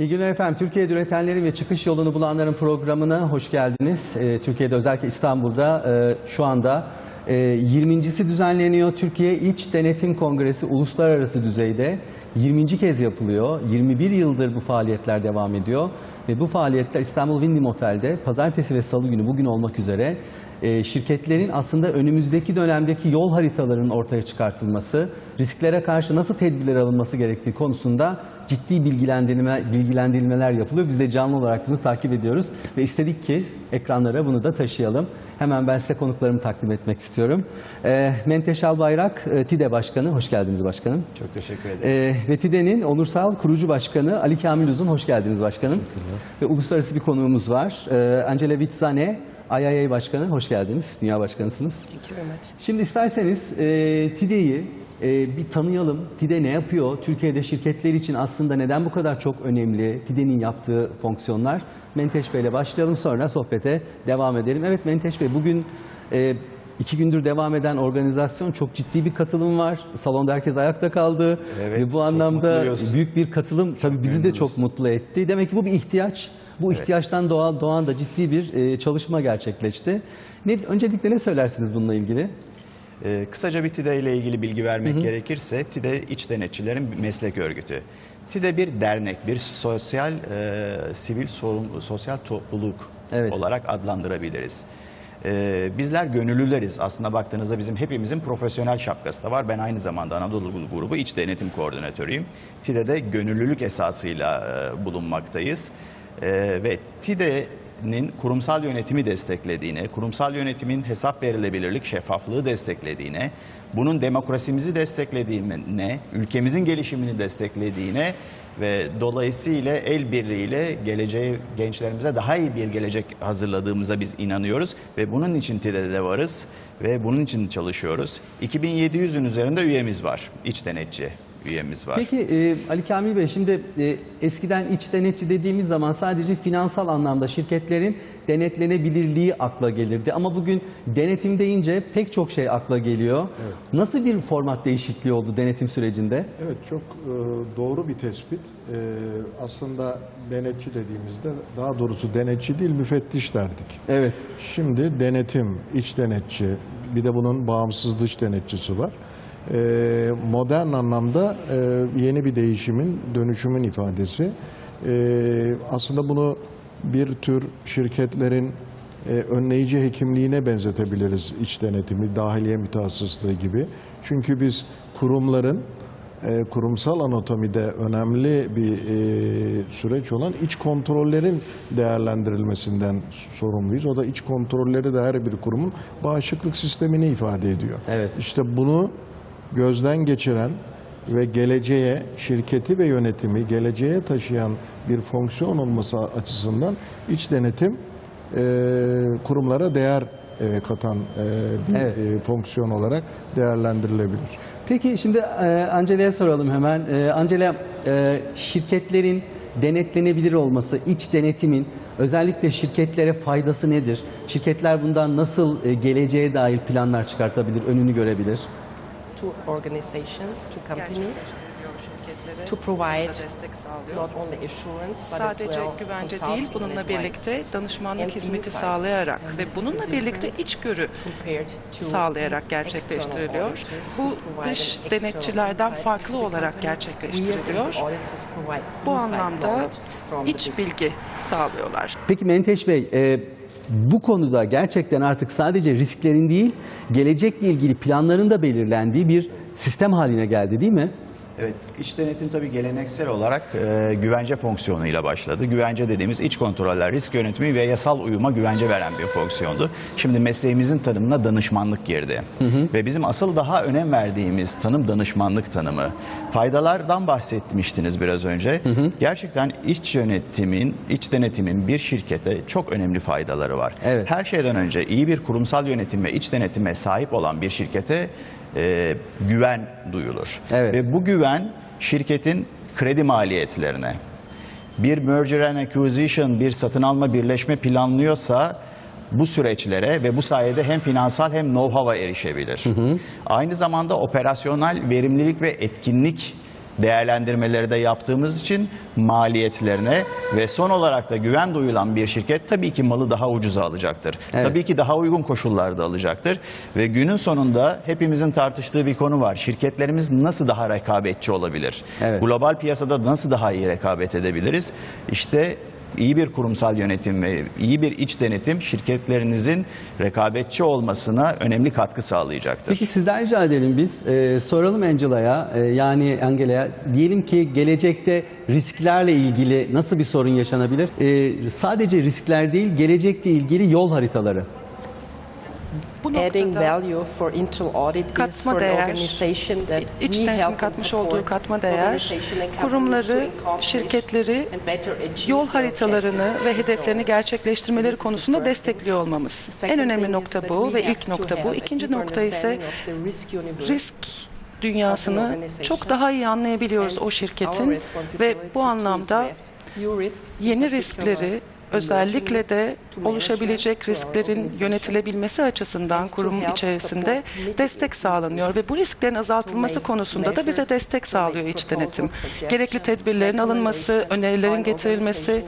İyi günler efendim. Türkiye'de üretenlerin ve çıkış yolunu bulanların programına hoş geldiniz. Ee, Türkiye'de özellikle İstanbul'da e, şu anda e, 20.si düzenleniyor. Türkiye İç Denetim Kongresi uluslararası düzeyde 20. kez yapılıyor. 21 yıldır bu faaliyetler devam ediyor. Ve bu faaliyetler İstanbul Windim Otel'de pazartesi ve salı günü bugün olmak üzere e, şirketlerin aslında önümüzdeki dönemdeki yol haritalarının ortaya çıkartılması, risklere karşı nasıl tedbirler alınması gerektiği konusunda ciddi bilgilendirme, bilgilendirmeler yapılıyor. Biz de canlı olarak bunu takip ediyoruz ve istedik ki ekranlara bunu da taşıyalım. Hemen ben size konuklarımı takdim etmek istiyorum. E, Menteş Albayrak, e, TİDE Başkanı, hoş geldiniz başkanım. Çok teşekkür ederim. E, ve TİDE'nin onursal kurucu başkanı Ali Kamil Uzun, hoş geldiniz başkanım. Ve uluslararası bir konuğumuz var. E, Angela Witzane, IIA Başkanı, hoş geldiniz. Dünya Başkanısınız. Thank you very much. Şimdi isterseniz e, TİDE'yi e, bir tanıyalım. TİDE ne yapıyor? Türkiye'de şirketler için aslında neden bu kadar çok önemli? TİDE'nin yaptığı fonksiyonlar. Menteş Bey ile başlayalım sonra sohbete devam edelim. Evet Menteş Bey bugün e, iki gündür devam eden organizasyon çok ciddi bir katılım var. Salonda herkes ayakta kaldı. Evet, Ve bu çok anlamda büyük bir katılım tabii bizi de çok mutlu etti. Demek ki bu bir ihtiyaç. Bu ihtiyaçtan doğan, doğan da ciddi bir e, çalışma gerçekleşti. Ne, öncelikle ne söylersiniz bununla ilgili? Ee, kısaca bir TİDE ile ilgili bilgi vermek gerekirse TİDE iç denetçilerin meslek örgütü. TİDE bir dernek, bir sosyal e, sivil sorum, sosyal topluluk Evet. olarak adlandırabiliriz. Ee, bizler gönüllüleriz. Aslında baktığınızda bizim hepimizin profesyonel şapkası da var. Ben aynı zamanda Anadolu grubu iç denetim koordinatörüyüm. TİDE'de gönüllülük esasıyla e, bulunmaktayız. Ee, ve TİDE'nin kurumsal yönetimi desteklediğine, kurumsal yönetimin hesap verilebilirlik, şeffaflığı desteklediğine, bunun demokrasimizi desteklediğine, ülkemizin gelişimini desteklediğine ve dolayısıyla el birliğiyle geleceği gençlerimize daha iyi bir gelecek hazırladığımıza biz inanıyoruz ve bunun için TİDE'de varız ve bunun için çalışıyoruz. 2700'ün üzerinde üyemiz var, iç denetçi üyemiz var. Peki e, Ali Kamil Bey şimdi e, eskiden iç denetçi dediğimiz zaman sadece finansal anlamda şirketlerin denetlenebilirliği akla gelirdi. Ama bugün denetim deyince pek çok şey akla geliyor. Nasıl bir format değişikliği oldu denetim sürecinde? Evet çok e, doğru bir tespit. E, aslında denetçi dediğimizde daha doğrusu denetçi değil müfettiş derdik. Evet. Şimdi denetim, iç denetçi, bir de bunun bağımsız dış denetçisi var. E, modern anlamda e, yeni bir değişimin, dönüşümün ifadesi. E, aslında bunu bir tür şirketlerin e, önleyici hekimliğine benzetebiliriz iç denetimi, dahiliye mütehassıslığı gibi. Çünkü biz kurumların e, kurumsal anatomide önemli bir süreç olan iç kontrollerin değerlendirilmesinden sorumluyuz. O da iç kontrolleri de her bir kurumun bağışıklık sistemini ifade ediyor. Evet. İşte bunu gözden geçiren ve geleceğe şirketi ve yönetimi geleceğe taşıyan bir fonksiyon olması açısından iç denetim e, kurumlara değer e, katan e, bir Evet. e, fonksiyon olarak değerlendirilebilir. Peki şimdi e, Angela'ya soralım hemen. E, Angela e, şirketlerin denetlenebilir olması, iç denetimin özellikle şirketlere faydası nedir? Şirketler bundan nasıl e, geleceğe dair planlar çıkartabilir, önünü görebilir? To organizations, to companies, to provide not only assurance but as Sadece well güvence consulting değil, and bununla birlikte danışmanlık hizmeti insights. sağlayarak ve this is bununla birlikte içgörü sağlayarak external gerçekleştiriliyor. auditors Bu dış denetçilerden farklı olarak as gerçekleştiriliyor. Bu anlamda iç bilgi sağlıyorlar. Peki Menteş Bey, e, bu konuda gerçekten artık sadece risklerin değil, gelecekle ilgili planların da belirlendiği bir sistem haline geldi değil mi? Evet, iç denetim tabii geleneksel olarak e, güvence fonksiyonuyla başladı. Güvence dediğimiz iç kontroller, risk yönetimi ve yasal uyuma güvence veren bir fonksiyondu. Şimdi mesleğimizin tanımına danışmanlık girdi. Ve bizim asıl daha önem verdiğimiz tanım danışmanlık tanımı. Faydalardan bahsetmiştiniz biraz önce. Gerçekten iç yönetimin, iç denetimin bir şirkete çok önemli faydaları var. Evet. Her şeyden önce iyi bir kurumsal yönetim ve iç denetime sahip olan bir şirkete e, güven duyulur. Evet. Ve bu güven şirketin kredi maliyetlerine, bir merger and acquisition, bir satın alma birleşme planlıyorsa bu süreçlere ve bu sayede hem finansal hem know-how'a erişebilir. Aynı zamanda operasyonel verimlilik ve etkinlik değerlendirmeleri de yaptığımız için maliyetlerine ve son olarak da güven duyulan bir şirket tabii ki malı daha ucuza alacaktır. Evet. Tabii ki daha uygun koşullarda alacaktır ve günün sonunda hepimizin tartıştığı bir konu var. Şirketlerimiz nasıl daha rekabetçi olabilir? Evet. Global piyasada nasıl daha iyi rekabet edebiliriz? İşte iyi bir kurumsal yönetim ve iyi bir iç denetim şirketlerinizin rekabetçi olmasına önemli katkı sağlayacaktır. Peki sizden rica edelim biz. Ee, soralım Angela'ya, e, yani Angela'ya. Diyelim ki gelecekte risklerle ilgili nasıl bir sorun yaşanabilir? Ee, sadece riskler değil, gelecekle ilgili yol haritaları. Bu Adding value for internal audit Katma değer, organization that iç we denetim help and katmış olduğu katma değer, kurumları, şirketleri yol haritalarını ve hedeflerini gerçekleştirmeleri konusunda destekliyor olmamız. En önemli nokta bu ve ilk nokta bu. İkinci nokta ise risk dünyasını çok daha iyi anlayabiliyoruz o şirketin ve bu anlamda yeni riskleri özellikle de oluşabilecek risklerin yönetilebilmesi açısından kurum içerisinde destek sağlanıyor ve bu risklerin azaltılması konusunda da bize destek sağlıyor iç denetim. Gerekli tedbirlerin alınması, önerilerin getirilmesi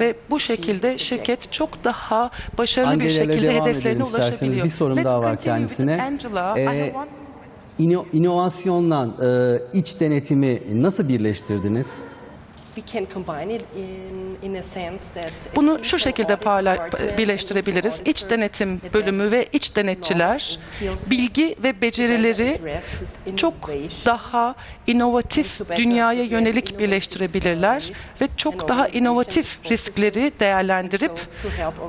ve bu şekilde şirket çok daha başarılı bir şekilde hedeflerine ulaşabiliyor. Bir sorum Let's daha var kendisine. Angela. Ee, İno, inovasyonla e, iç denetimi nasıl birleştirdiniz? Bunu şu şekilde birleştirebiliriz. İç denetim bölümü ve iç denetçiler bilgi ve becerileri çok daha inovatif dünyaya yönelik birleştirebilirler ve çok daha inovatif riskleri değerlendirip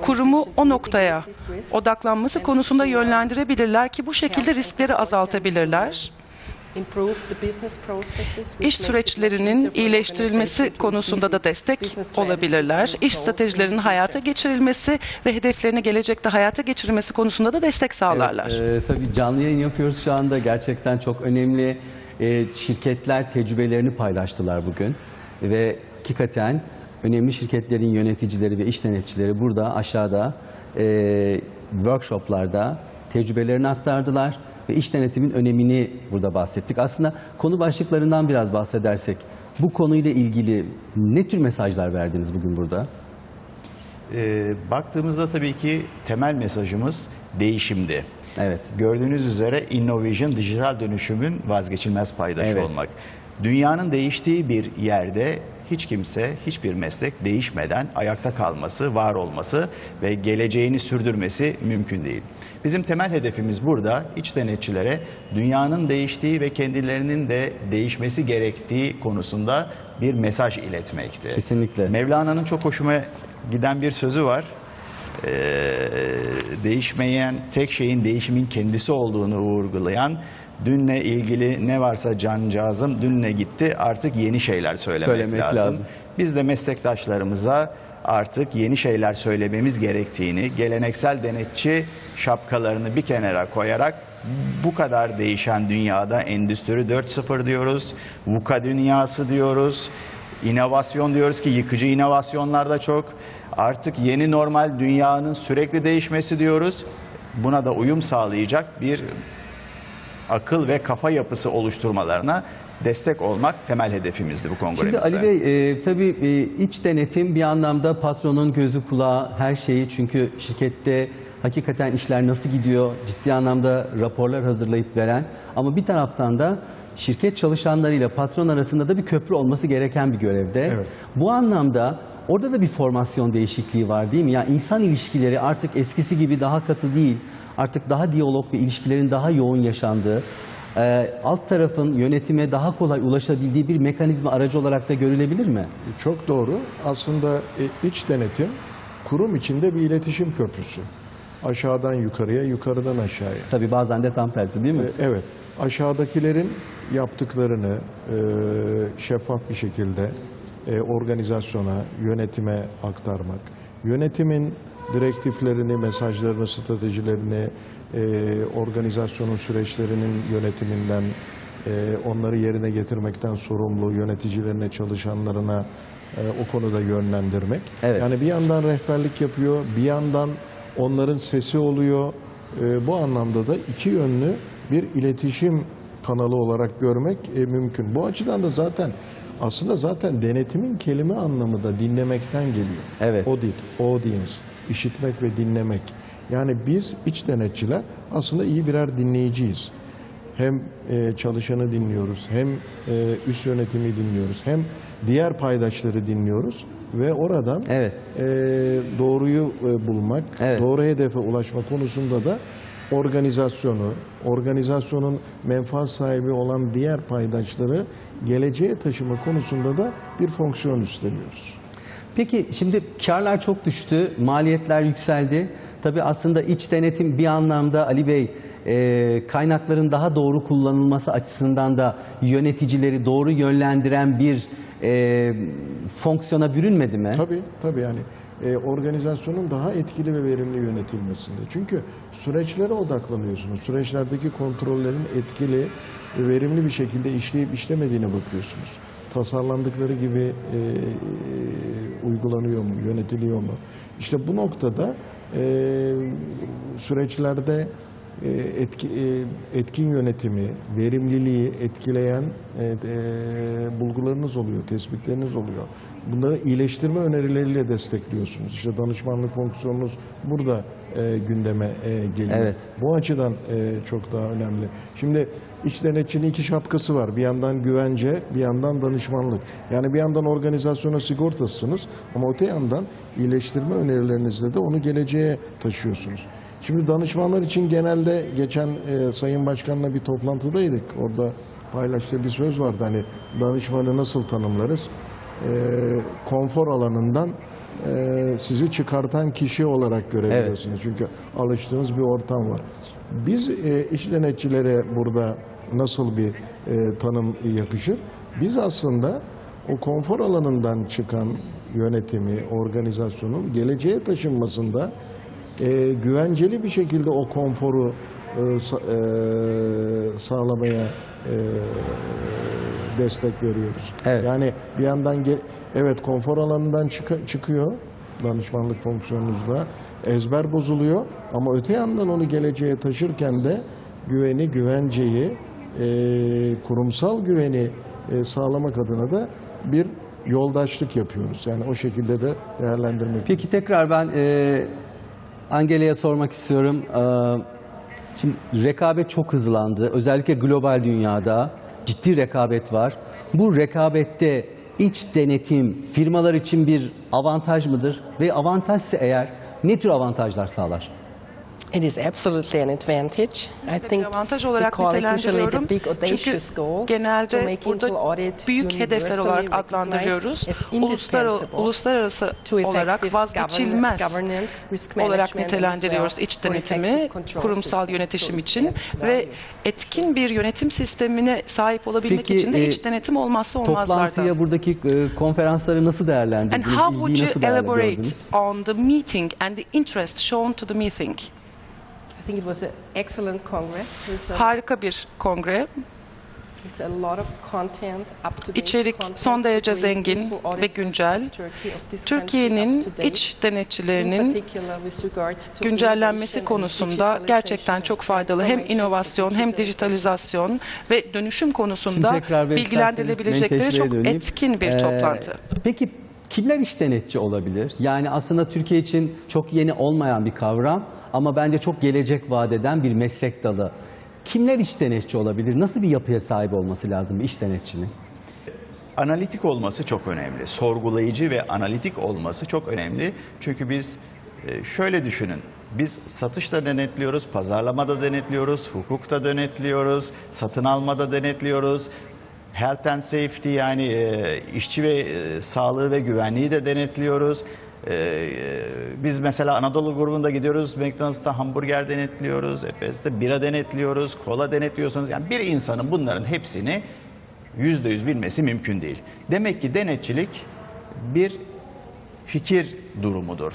kurumu o noktaya odaklanması konusunda yönlendirebilirler ki bu şekilde riskleri azaltabilirler. İş süreçlerinin iyileştirilmesi konusunda da destek olabilirler. İş stratejilerinin hayata geçirilmesi ve hedeflerini gelecekte hayata geçirilmesi konusunda da destek sağlarlar. Evet, e, tabii canlı yayın yapıyoruz şu anda. Gerçekten çok önemli e, şirketler tecrübelerini paylaştılar bugün. Ve hakikaten önemli şirketlerin yöneticileri ve iş denetçileri burada aşağıda e, workshoplarda tecrübelerini aktardılar. Ve iş denetimin önemini burada bahsettik. Aslında konu başlıklarından biraz bahsedersek bu konuyla ilgili ne tür mesajlar verdiniz bugün burada? Ee, baktığımızda tabii ki temel mesajımız değişimdi. Evet. Gördüğünüz üzere Innovation dijital dönüşümün vazgeçilmez paydaşı Evet. olmak. Dünyanın değiştiği bir yerde hiç kimse, hiçbir meslek değişmeden ayakta kalması, var olması ve geleceğini sürdürmesi mümkün değil. Bizim temel hedefimiz burada iç denetçilere dünyanın değiştiği ve kendilerinin de değişmesi gerektiği konusunda bir mesaj iletmekti. Kesinlikle. Mevlana'nın çok hoşuma giden bir sözü var. Ee, değişmeyen tek şeyin değişimin kendisi olduğunu vurgulayan dünle ilgili ne varsa cancağızım dünle gitti artık yeni şeyler söylemek, Söylemek lazım. lazım. Biz de meslektaşlarımıza artık yeni şeyler söylememiz gerektiğini, geleneksel denetçi şapkalarını bir kenara koyarak bu kadar değişen dünyada Endüstri 4.0 diyoruz, VUCA dünyası diyoruz, inovasyon diyoruz ki yıkıcı inovasyonlar da çok. Artık yeni normal dünyanın sürekli değişmesi diyoruz. Buna da uyum sağlayacak bir akıl ve kafa yapısı oluşturmalarına destek olmak temel hedefimizdi bu kongremizde. Şimdi Ali Bey e, tabii e, iç denetim bir anlamda patronun gözü kulağı her şeyi çünkü şirkette hakikaten işler nasıl gidiyor ciddi anlamda raporlar hazırlayıp veren ama bir taraftan da şirket çalışanlarıyla patron arasında da bir köprü olması gereken bir görevde. Evet. Bu anlamda orada da bir formasyon değişikliği var değil mi? Ya insan ilişkileri artık eskisi gibi daha katı değil. Artık daha diyalog ve ilişkilerin daha yoğun yaşandığı, e, alt tarafın yönetime daha kolay ulaşabildiği bir mekanizma aracı olarak da görülebilir mi? Çok doğru. Aslında e, iç denetim kurum içinde bir iletişim köprüsü. Aşağıdan yukarıya, yukarıdan aşağıya. Tabii bazen de tam tersi değil mi? E, Evet, aşağıdakilerin yaptıklarını e, şeffaf bir şekilde e, organizasyona, yönetime aktarmak, yönetimin direktiflerini, mesajlarını, stratejilerini, e, organizasyonun süreçlerinin yönetiminden, e, onları yerine getirmekten sorumlu yöneticilerine, çalışanlarına e, o konuda yönlendirmek. Evet. Yani bir yandan rehberlik yapıyor, bir yandan onların sesi oluyor. E, bu anlamda da iki yönlü bir iletişim kanalı olarak görmek e, mümkün. Bu açıdan da zaten aslında zaten denetimin kelime anlamı da dinlemekten geliyor. Evet. Audit, audience, işitmek ve dinlemek. Yani biz iç denetçiler aslında iyi birer dinleyiciyiz. Hem e, çalışanı dinliyoruz, hem e, üst yönetimi dinliyoruz, hem diğer paydaşları dinliyoruz ve oradan Evet. e, doğruyu e, bulmak, Evet. doğru hedefe ulaşma konusunda da organizasyonu, organizasyonun menfaat sahibi olan diğer paydaşları geleceğe taşıma konusunda da bir fonksiyon üstleniyoruz. Peki şimdi karlar çok düştü, maliyetler yükseldi. Tabii aslında iç denetim bir anlamda Ali Bey e, kaynakların daha doğru kullanılması açısından da yöneticileri doğru yönlendiren bir e, fonksiyona bürünmedi mi? Tabii, tabii yani e, organizasyonun daha etkili ve verimli yönetilmesinde. Çünkü süreçlere odaklanıyorsunuz. Süreçlerdeki kontrollerin etkili ve verimli bir şekilde işleyip işlemediğine bakıyorsunuz. Tasarlandıkları gibi e, uygulanıyor mu, yönetiliyor mu? İşte bu noktada e, süreçlerde e, etki, e, etkin yönetimi, verimliliği etkileyen e, e, bulgularınız oluyor, tespitleriniz oluyor. Bunları iyileştirme önerileriyle destekliyorsunuz. İşte danışmanlık fonksiyonunuz burada e, gündeme e, geliyor. Evet. Bu açıdan e, çok daha önemli. Şimdi iç denetçinin iki şapkası var. Bir yandan güvence, bir yandan danışmanlık. Yani bir yandan organizasyona sigortasısınız ama öte yandan iyileştirme önerilerinizle de onu geleceğe taşıyorsunuz. Şimdi danışmanlar için genelde geçen e, Sayın Başkan'la bir toplantıdaydık. Orada paylaştığı bir söz vardı. Hani danışmanı nasıl tanımlarız? E, konfor alanından e, sizi çıkartan kişi olarak görebilirsiniz. Çünkü alıştığınız bir ortam var. Biz e, iş denetçilere burada nasıl bir e, tanım yakışır? Biz aslında o konfor alanından çıkan yönetimi, organizasyonun geleceğe taşınmasında e, güvenceli bir şekilde o konforu e, sa- e, sağlamaya e, destek veriyoruz. Evet. Yani bir yandan evet konfor alanından çıka- çıkıyor danışmanlık fonksiyonunuzda ezber bozuluyor ama öte yandan onu geleceğe taşırken de güveni, güvenceyi, e, kurumsal güveni e, sağlamak adına da bir yoldaşlık yapıyoruz. Yani o şekilde de değerlendirmek. Peki tekrar ben e, Angela'ya sormak istiyorum. E, şimdi rekabet çok hızlandı. Özellikle global dünyada ciddi rekabet var. Bu rekabette iç denetim firmalar için bir avantaj mıdır? Ve avantajsa eğer ne tür avantajlar sağlar? It is absolutely an advantage. I think avantaj olarak nitelendiriyorum. the big audacious Çünkü genelde make burada büyük hedefler olarak adlandırıyoruz. as Uluslararası, uluslararası olarak vazgeçilmez olarak and nitelendiriyoruz iç denetimi kurumsal system. yönetişim için ve etkin bir yönetim sistemine sahip olabilmek Peki, için de e, iç denetim olmazsa olmazlardan. Toplantıya buradaki e, konferansları nasıl And değerlendirdiniz? how would you nasıl elaborate on the meeting and the interest shown to the meeting? I think it was an excellent congress with a, Harika bir kongre. with a lot of content, up-to-date İçerik content son derece to zengin ve güncel. of Turkey of this country Türkiye'nin up-to-date. iç In denetçilerinin particular with regards to güncellenmesi and konusunda digitalization gerçekten and çok faydalı. Hem transformation, inovasyon hem digitalization. dijitalizasyon ve dönüşüm Şimdi konusunda tekrar bilgilendirilebilecekleri çok döneyim. etkin bir Ee, toplantı. Peki kimler iş denetçi olabilir? Yani aslında Türkiye için çok yeni olmayan bir kavram ama bence çok gelecek vaat bir meslek dalı. Kimler iş denetçi olabilir? Nasıl bir yapıya sahip olması lazım bir iş denetçinin? Analitik olması çok önemli. Sorgulayıcı ve analitik olması çok önemli. Çünkü biz e, şöyle düşünün. Biz satışta denetliyoruz, pazarlamada denetliyoruz, hukukta denetliyoruz, satın almada denetliyoruz. Health and safety yani e, işçi ve e, sağlığı ve güvenliği de denetliyoruz. E, e, biz mesela Anadolu grubunda gidiyoruz. McDonald's'ta hamburger denetliyoruz. Efes'te bira denetliyoruz. Kola denetliyorsunuz. Yani bir insanın bunların hepsini yüzde yüz bilmesi mümkün değil. Demek ki denetçilik bir fikir durumudur.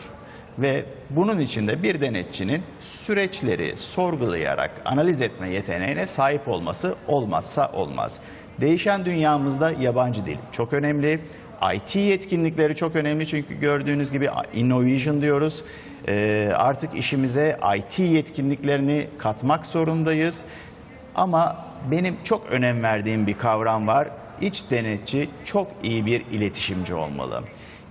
Ve bunun içinde bir denetçinin süreçleri sorgulayarak analiz etme yeteneğine sahip olması olmazsa olmaz. Değişen dünyamızda yabancı dil çok önemli. IT yetkinlikleri çok önemli çünkü gördüğünüz gibi innovation diyoruz. Ee, artık işimize IT yetkinliklerini katmak zorundayız. Ama benim çok önem verdiğim bir kavram var. İç denetçi çok iyi bir iletişimci olmalı.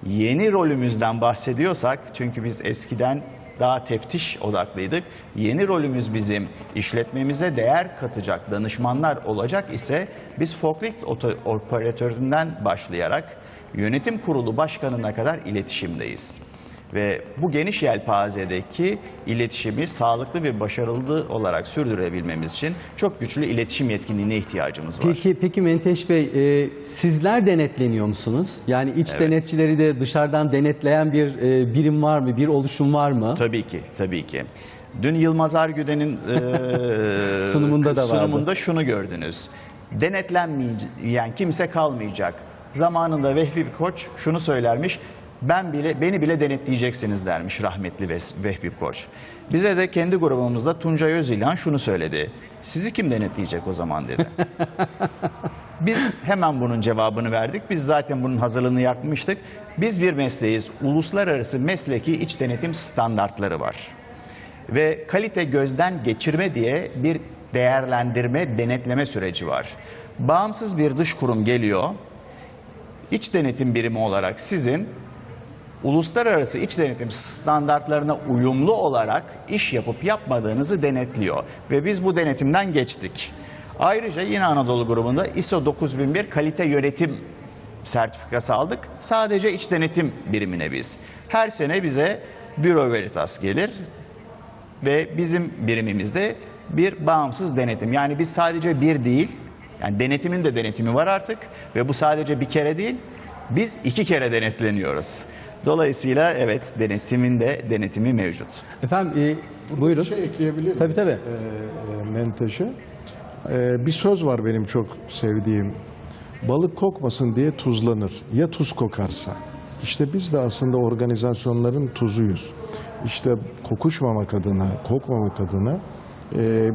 Yeni rolümüzden bahsediyorsak çünkü biz eskiden daha teftiş odaklıydık. Yeni rolümüz bizim işletmemize değer katacak danışmanlar olacak ise biz forklift operatöründen başlayarak yönetim kurulu başkanına kadar iletişimdeyiz. Ve bu geniş yelpazedeki iletişimi sağlıklı ve başarılı olarak sürdürebilmemiz için çok güçlü iletişim yetkinliğine ihtiyacımız var. Peki, peki Menteş Bey, e, sizler denetleniyor musunuz? Yani iç denetçileri de dışarıdan denetleyen bir e, birim var mı, bir oluşum var mı? Tabii ki, tabii ki. Dün Yılmaz Argüden'in eee, Sunumunda da vardı. sunumunda şunu gördünüz. Denetlenmeyen kimse kalmayacak. Zamanında Vehbi Koç şunu söylermiş. Ben bile beni bile denetleyeceksiniz dermiş rahmetli Vehbi Koç. Bize de kendi grubumuzda Tuncay Özilhan şunu söyledi. Sizi kim denetleyecek o zaman dedi. Biz hemen bunun cevabını verdik. Biz zaten bunun hazırlığını yapmıştık. Biz bir mesleğiz. Uluslararası mesleki iç denetim standartları var. Ve kalite gözden geçirme diye bir değerlendirme, denetleme süreci var. Bağımsız bir dış kurum geliyor. İç denetim birimi olarak sizin uluslararası iç denetim standartlarına uyumlu olarak iş yapıp yapmadığınızı denetliyor. Ve biz bu denetimden geçtik. Ayrıca yine Anadolu grubunda ISO 9001 kalite yönetim sertifikası aldık. Sadece iç denetim birimine biz. Her sene bize Büro Veritas gelir ve bizim birimimizde bir bağımsız denetim. Yani biz sadece bir değil, yani denetimin de denetimi var artık ve bu sadece bir kere değil, biz iki kere denetleniyoruz. Dolayısıyla evet denetimin de denetimi mevcut. Efendim, e, buyurun. Bir şey ekleyebilir miyim? Tabii tabii. Ee, e, Menteşe. Ee, bir söz var benim çok sevdiğim. Balık kokmasın diye tuzlanır. Ya tuz kokarsa? İşte biz de aslında organizasyonların tuzuyuz. İşte kokuşmamak adına, kokmamak adına e,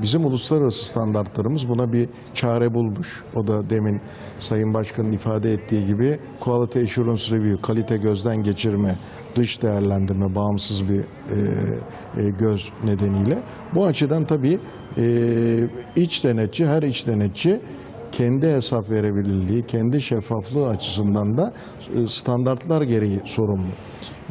bizim uluslararası standartlarımız buna bir çare bulmuş. O da demin Sayın Başkan'ın ifade ettiği gibi Quality Assurance Review, kalite gözden geçirme, dış değerlendirme, bağımsız bir e, e, göz nedeniyle. Bu açıdan tabii e, iç denetçi, her iç denetçi kendi hesap verebilirliği, kendi şeffaflığı açısından da e, standartlar gereği sorumlu.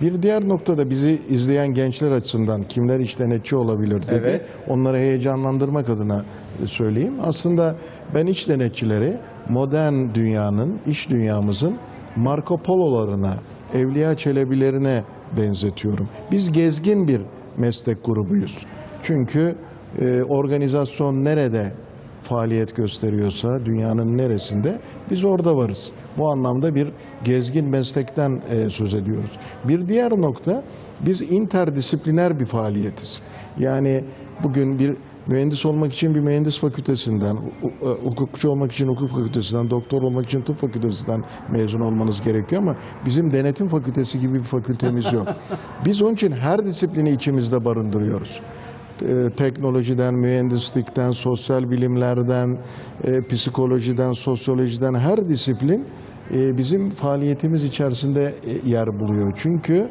Bir diğer noktada bizi izleyen gençler açısından kimler iç denetçi olabilir dedi. Evet. Onları heyecanlandırmak adına e, söyleyeyim. Aslında ben iç denetçileri modern dünyanın, iş dünyamızın Marco Polo'larına, Evliya Çelebilerine benzetiyorum. Biz gezgin bir meslek grubuyuz. Çünkü e, organizasyon nerede faaliyet gösteriyorsa dünyanın neresinde biz orada varız. Bu anlamda bir gezgin meslekten e, söz ediyoruz. Bir diğer nokta biz interdisipliner bir faaliyetiz. Yani bugün bir mühendis olmak için bir mühendis fakültesinden, hu- hukukçu olmak için hukuk fakültesinden, doktor olmak için tıp fakültesinden mezun olmanız gerekiyor ama bizim denetim fakültesi gibi bir fakültemiz yok. Biz onun için her disiplini içimizde barındırıyoruz e, teknolojiden, mühendislikten, sosyal bilimlerden, e, psikolojiden, sosyolojiden her disiplin e, bizim faaliyetimiz içerisinde e, yer buluyor. Çünkü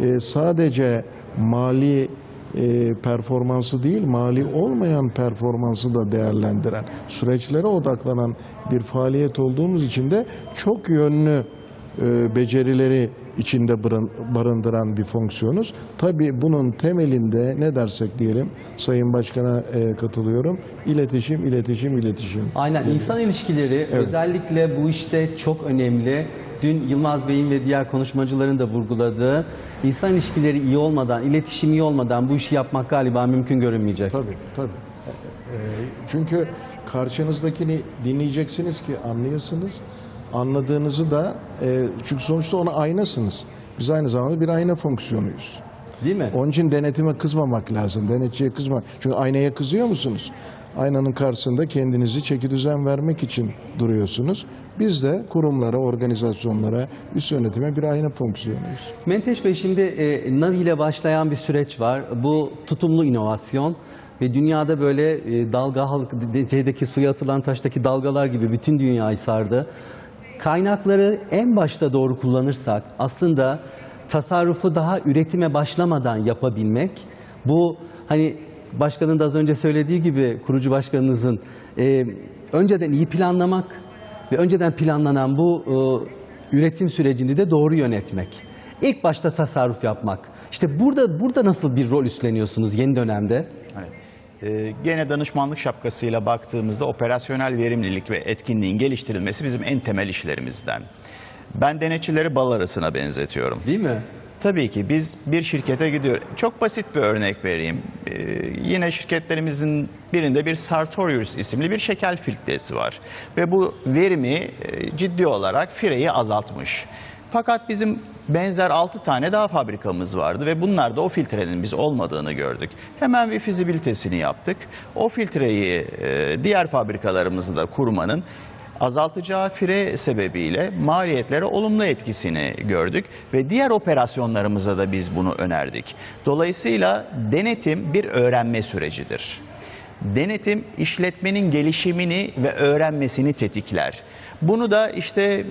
e, sadece mali e, performansı değil, mali olmayan performansı da değerlendiren, süreçlere odaklanan bir faaliyet olduğumuz için de çok yönlü becerileri içinde barın- barındıran bir fonksiyonuz. Tabii bunun temelinde ne dersek diyelim, Sayın Başkan'a e, katılıyorum, iletişim, iletişim, iletişim. Aynen insan ilişkileri özellikle bu işte çok önemli. Dün Yılmaz Bey'in ve diğer konuşmacıların da vurguladığı insan ilişkileri iyi olmadan, iletişim iyi olmadan bu işi yapmak galiba mümkün görünmeyecek. Tabii, tabii. E, e, çünkü karşınızdakini dinleyeceksiniz ki anlayasınız. Anladığınızı da, e, çünkü sonuçta ona aynasınız. Biz aynı zamanda bir ayna fonksiyonuyuz. Değil mi? Onun için denetime kızmamak lazım. Denetçiye kızmak. Çünkü aynaya kızıyor musunuz? Aynanın karşısında kendinizi çeki düzen vermek için duruyorsunuz. Biz de kurumlara, organizasyonlara, üst yönetime bir ayna fonksiyonuyuz. Menteş Bey şimdi e, Navi ile başlayan bir süreç var. Bu tutumlu inovasyon ve dünyada böyle e, dalga halk şeydeki suya atılan taştaki dalgalar gibi bütün dünyayı sardı. Kaynakları en başta doğru kullanırsak aslında tasarrufu daha üretime başlamadan yapabilmek bu hani başkanın da az önce söylediği gibi kurucu başkanınızın e, önceden iyi planlamak ve önceden planlanan bu e, üretim sürecini de doğru yönetmek. İlk başta tasarruf yapmak. İşte burada burada nasıl bir rol üstleniyorsunuz yeni dönemde? Evet. Ee, gene danışmanlık şapkasıyla baktığımızda operasyonel verimlilik ve etkinliğin geliştirilmesi bizim en temel işlerimizden. Ben denetçileri bal arasına benzetiyorum. Değil mi? Tabii ki biz bir şirkete gidiyor. Çok basit bir örnek vereyim. Ee, yine şirketlerimizin birinde bir Sartorius isimli bir şeker filtresi var. Ve bu verimi e, ciddi olarak fireyi azaltmış. Fakat bizim benzer 6 tane daha fabrikamız vardı ve bunlarda o filtrenin biz olmadığını gördük. Hemen bir fizibilitesini yaptık. O filtreyi e, diğer fabrikalarımızda da kurmanın azaltacağı fire sebebiyle maliyetlere olumlu etkisini gördük ve diğer operasyonlarımıza da biz bunu önerdik. Dolayısıyla denetim bir öğrenme sürecidir. Denetim işletmenin gelişimini ve öğrenmesini tetikler. Bunu da işte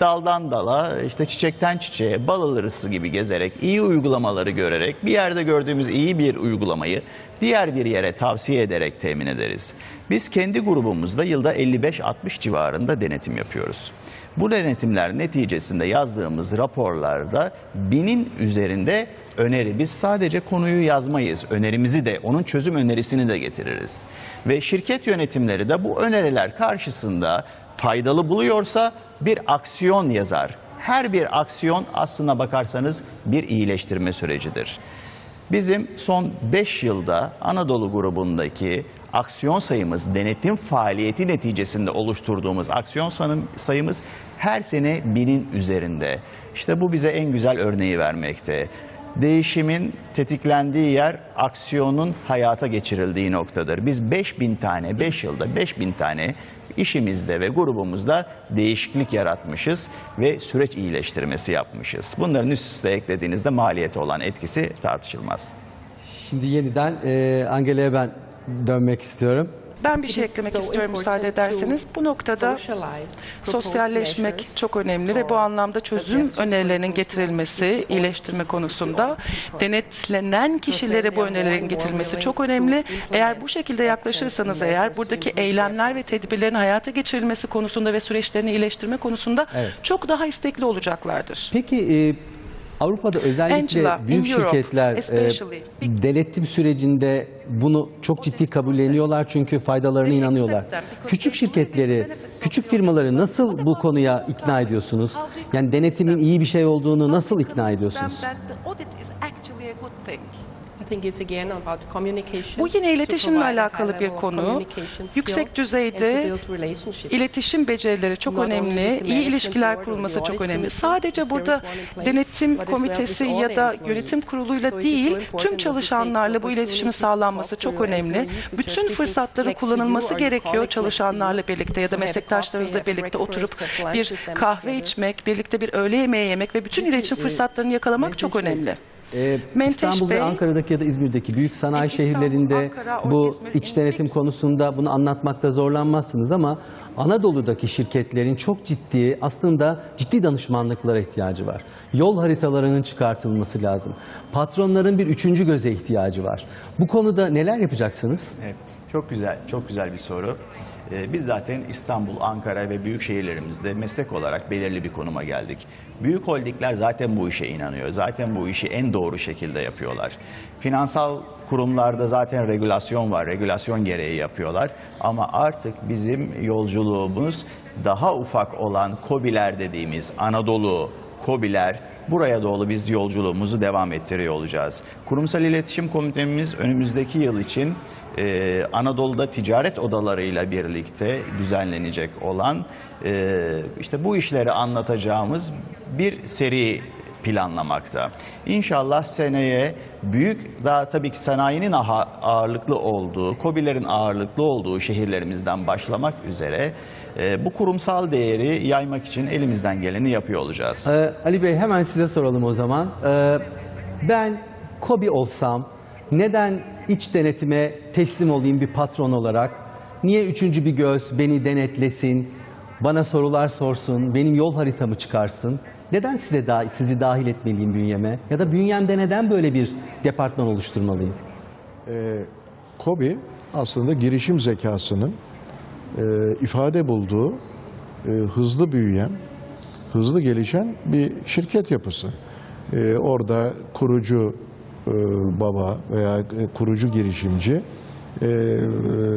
daldan dala, işte çiçekten çiçeğe, bal arısı gibi gezerek, iyi uygulamaları görerek, bir yerde gördüğümüz iyi bir uygulamayı diğer bir yere tavsiye ederek temin ederiz. Biz kendi grubumuzda yılda 55-60 civarında denetim yapıyoruz. Bu denetimler neticesinde yazdığımız raporlarda binin üzerinde öneri. Biz sadece konuyu yazmayız. Önerimizi de, onun çözüm önerisini de getiririz. Ve şirket yönetimleri de bu öneriler karşısında faydalı buluyorsa bir aksiyon yazar. Her bir aksiyon aslına bakarsanız bir iyileştirme sürecidir. Bizim son 5 yılda Anadolu grubundaki aksiyon sayımız, denetim faaliyeti neticesinde oluşturduğumuz aksiyon sayımız her sene binin üzerinde. İşte bu bize en güzel örneği vermekte. Değişimin tetiklendiği yer aksiyonun hayata geçirildiği noktadır. Biz 5000 tane, 5 yılda 5000 tane işimizde ve grubumuzda değişiklik yaratmışız ve süreç iyileştirmesi yapmışız. Bunların üst üste eklediğinizde maliyete olan etkisi tartışılmaz. Şimdi yeniden e, Angela'ya ben dönmek istiyorum. Ben bir şey eklemek istiyorum müsaade ederseniz. Bu noktada sosyalleşmek çok önemli ve bu anlamda çözüm önerilerinin getirilmesi, iyileştirme konusunda denetlenen kişilere bu önerilerin getirilmesi çok önemli. Eğer bu şekilde yaklaşırsanız eğer buradaki eylemler ve tedbirlerin hayata geçirilmesi konusunda ve süreçlerini iyileştirme konusunda Evet. çok daha istekli olacaklardır. Peki e, Avrupa'da özellikle Angela, büyük Europe, şirketler e, denetim sürecinde bunu çok ciddi kabulleniyorlar çünkü faydalarına inanıyorlar. Küçük şirketleri, küçük firmaları nasıl bu konuya ikna ediyorsunuz? Yani denetimin iyi bir şey olduğunu nasıl ikna ediyorsunuz? Bu yine iletişimle alakalı bir konu. Yüksek düzeyde. İletişim becerileri çok önemli, iyi ilişkiler kurulması çok önemli. Sadece burada denetim komitesi ya da yönetim kuruluyla değil, tüm çalışanlarla bu to sağlanması çok önemli. Bütün fırsatların kullanılması gerekiyor çalışanlarla birlikte ya da meslektaşlarınızla birlikte oturup bir kahve içmek, birlikte bir öğle yemeği yemek ve bütün iletişim e, fırsatlarını yakalamak çok önemli. E, Menteş İstanbul Bey- ve Ankara'daki ya da İzmir'deki büyük sanayi İstanbul, şehirlerinde Ankara, bu İzmir, iç denetim in- konusunda bunu anlatmakta zorlanmazsınız ama Anadolu'daki şirketlerin çok ciddi aslında ciddi danışmanlıklara ihtiyacı var. Yol haritalarının çıkartılması lazım. Patronların bir üçüncü göze ihtiyacı var. Bu konuda neler yapacaksınız? Evet, çok güzel, çok güzel bir soru. Ee, biz zaten İstanbul, Ankara ve büyük şehirlerimizde meslek olarak belirli bir konuma geldik. Büyük holdingler zaten bu işe inanıyor. Zaten bu işi en doğru şekilde yapıyorlar. Finansal kurumlarda zaten regülasyon var, regülasyon gereği yapıyorlar. Ama artık bizim yolculuğumuz daha ufak olan KOBİ'ler dediğimiz Anadolu, KOBİ'ler buraya doğru biz yolculuğumuzu devam ettiriyor olacağız. Kurumsal İletişim Komitemiz önümüzdeki yıl için e, Anadolu'da ticaret odalarıyla birlikte düzenlenecek olan e, işte bu işleri anlatacağımız bir seri planlamakta. İnşallah seneye büyük daha tabii ki sanayinin ağırlıklı olduğu, KOBİ'lerin ağırlıklı olduğu şehirlerimizden başlamak üzere e, bu kurumsal değeri yaymak için elimizden geleni yapıyor olacağız. Ee, Ali Bey hemen size soralım o zaman. Ee, ben KOBİ olsam neden iç denetime teslim olayım bir patron olarak? Niye üçüncü bir göz beni denetlesin, bana sorular sorsun, benim yol haritamı çıkarsın? Neden size da, sizi dahil etmeliyim bünyeme? Ya da bünyemde neden böyle bir departman oluşturmalıyım? e, KOBİ aslında girişim zekasının e, ifade bulduğu e, hızlı büyüyen, hızlı gelişen bir şirket yapısı. E, orada kurucu e, baba veya e, kurucu girişimci e,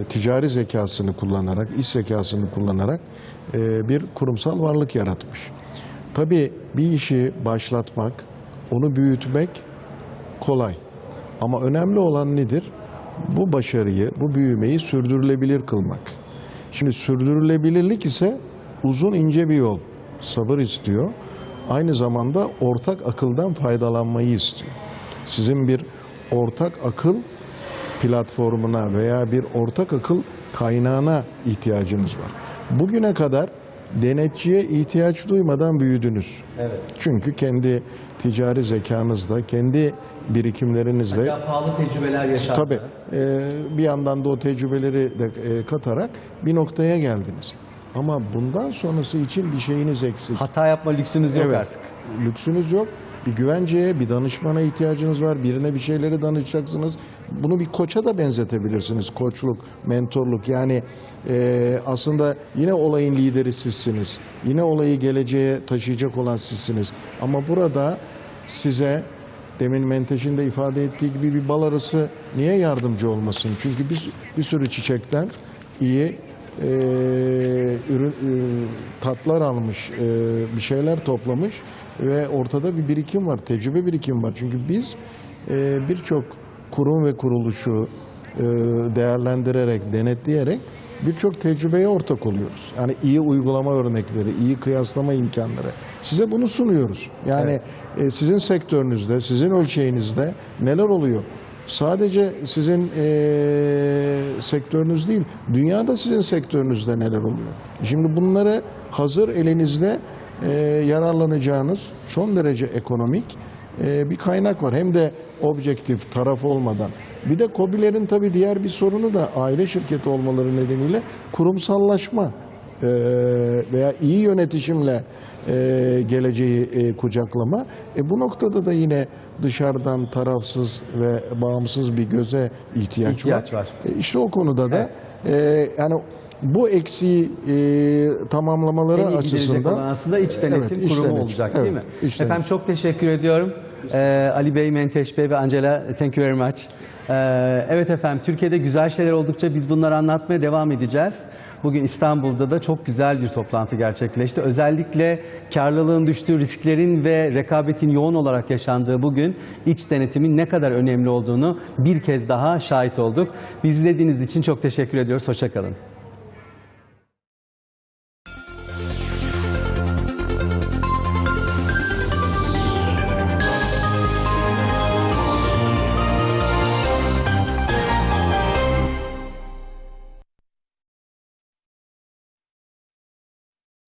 ticari zekasını kullanarak, iş zekasını kullanarak e, bir kurumsal varlık yaratmış. Tabii bir işi başlatmak, onu büyütmek kolay. Ama önemli olan nedir? Bu başarıyı, bu büyümeyi sürdürülebilir kılmak. Şimdi sürdürülebilirlik ise uzun ince bir yol. Sabır istiyor. Aynı zamanda ortak akıldan faydalanmayı istiyor. Sizin bir ortak akıl platformuna veya bir ortak akıl kaynağına ihtiyacınız var. Bugüne kadar denetçiye ihtiyaç duymadan büyüdünüz. Evet. Çünkü kendi ticari zekanızla, kendi birikimlerinizle Hatta pahalı tecrübeler yaşandı. tabii e, bir yandan da o tecrübeleri de e, katarak bir noktaya geldiniz. Ama bundan sonrası için bir şeyiniz eksik. Hata yapma lüksünüz yok Evet. artık. Lüksünüz yok. Bir güvenceye, bir danışmana ihtiyacınız var. Birine bir şeyleri danışacaksınız. Bunu bir koça da benzetebilirsiniz. Koçluk, mentorluk. Yani e, aslında yine olayın lideri sizsiniz. Yine olayı geleceğe taşıyacak olan sizsiniz. Ama burada size demin Menteş'in de ifade ettiği gibi bir bal arısı niye yardımcı olmasın? Çünkü bir, bir sürü çiçekten iyi e, ürün e, tatlar almış, e, bir şeyler toplamış ve ortada bir birikim var, tecrübe birikim var. Çünkü biz e, birçok kurum ve kuruluşu değerlendirerek, denetleyerek birçok tecrübeye ortak oluyoruz. Yani iyi uygulama örnekleri, iyi kıyaslama imkanları. Size bunu sunuyoruz. Yani e, sizin sektörünüzde, sizin ölçeğinizde neler oluyor? Sadece sizin e, sektörünüz değil, dünyada sizin sektörünüzde neler oluyor? Şimdi bunları hazır elinizde e, yararlanacağınız son derece ekonomik e, bir kaynak var. Hem de objektif, taraf olmadan. Bir de KOBİ'lerin tabii diğer bir sorunu da aile şirketi olmaları nedeniyle kurumsallaşma e, veya iyi yönetişimle e, geleceği e, kucaklama. E, bu noktada da yine dışarıdan tarafsız ve bağımsız bir göze ihtiyaç, İhtiyaç var. E, işte o konuda da e, yani bu eksiği e, tamamlamaları En iyi açısından olan aslında iç denetim Evet, iç kurumu denetim. olacak Evet, değil mi? Efendim denetim. çok teşekkür ediyorum. Ee, Ali Bey, Menteş Bey ve Angela thank you very much. Ee, evet efendim Türkiye'de güzel şeyler oldukça biz bunları anlatmaya devam edeceğiz. Bugün İstanbul'da da çok güzel bir toplantı gerçekleşti. Özellikle karlılığın düştüğü risklerin ve rekabetin yoğun olarak yaşandığı bugün iç denetimin ne kadar önemli olduğunu bir kez daha şahit olduk. Biz izlediğiniz için çok teşekkür ediyoruz. Hoşçakalın.